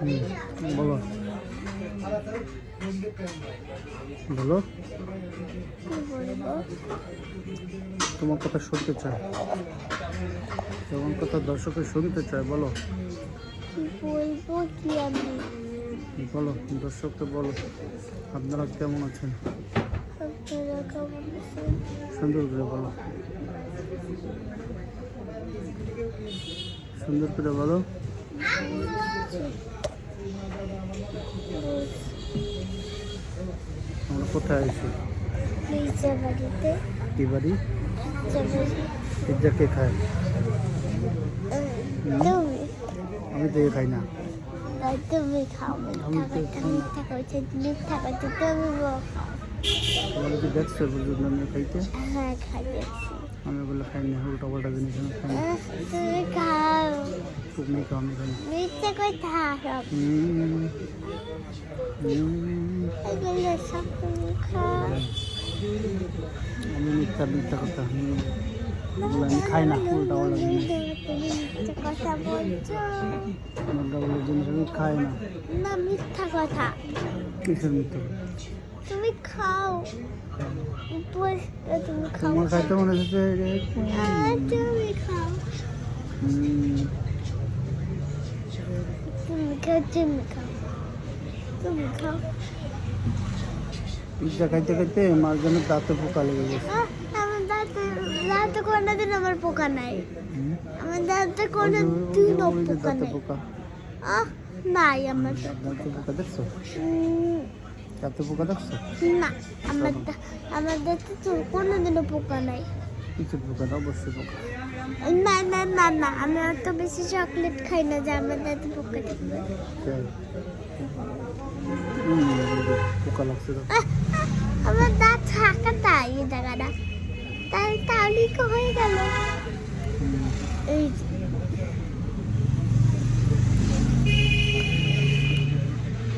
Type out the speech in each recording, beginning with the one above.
বলো। বলো। তোমার কথা শুনতে চাই। তোমার কথা দর্শকে শুনতে চাই বলো। কি বলব কি আমি? বলো দর্শককে বলো। আপনারা কেমন আছেন? আপনারা কেমন আছেন? সুন্দর করে বলো। সুন্দর করে বলো আমরা কোথায় আছি? কি বাড়ি? পিজ্জা কে খায়? আমি তো খাই না। আর তুমি খাও আমি মিথ্যা তো কথা খাই মিথ্যা করছে তুমি বলো। কি দেখছ বুঝুন খাইতে? হ্যাঁ খাইয়েছি আমি বলে খাই না উল্টা পাল্টা জিনিস আমি খাই তুমি খাও আমি খাই না মিথ্যা কথা সব হুম। এগুলো সব তুমি খাও। আমি মিথ্যা মিথ্যা কথা। এগুলো আমি খাই না উল্টা পাল্টা জিনিস। কথা বলছো উল্টা পাল্টা জিনিস আমি খাই না। না মিথ্যা কথা। কিসের মিথ্যা তুমি খাও। তুমি খাও। তোমার খাইতে মনে হচ্ছে তুমি খাও তুমি খাও পিৎজা খাইতে খাইতে মার জন্য দাঁতে পোকা লেগে গেছে। আহ, আমার দাঁতে দাঁতে কোনোদিন আমার পোকা নাই। আমার দাঁতে ওই কোনো যে- দিনও পোকা নাই। আহ নাই আমার দাঁতে দাঁতে পোকা দেখছ? উম, দাঁতে পোকা দেখছ? না আমার আমার দাঁতে কোনোদিনও পোকা নাই। কিসের পোকা না অবশ্যই পোকা। না না না না আমি অত বেশি চকলেট খাই না যে আমার দাঁতে পোকা পোকা লাগছে আমার দাঁত থাকা তাই এই জায়গাটা। তাই তাহলেই তো হয়ে গেল। এই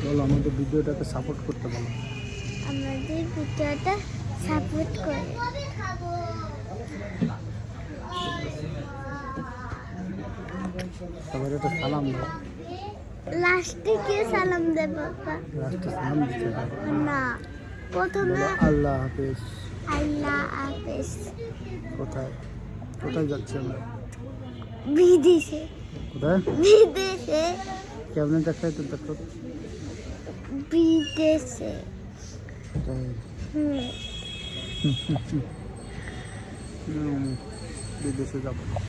বলো আমাদের ভিডিওটাকে সাপোর্ট করতে বলো। আমাদের ভিডিওটা সাপোর্ট করে। সবাই একটা সালাম দাও। লাস্টে কে সালাম দে বাবা। লাস্টে সালাম দিতে না প্রথমে আল্লাহ হাফেজ। আল্লাহ হাফেজ। কোথায়? কোথায় যাচ্ছি আমরা? বিদেশে। কোথায়? বিদেশে। কেমন দেখায় তো দেখো। বিদেশে। হুম, বিদেশে যাব।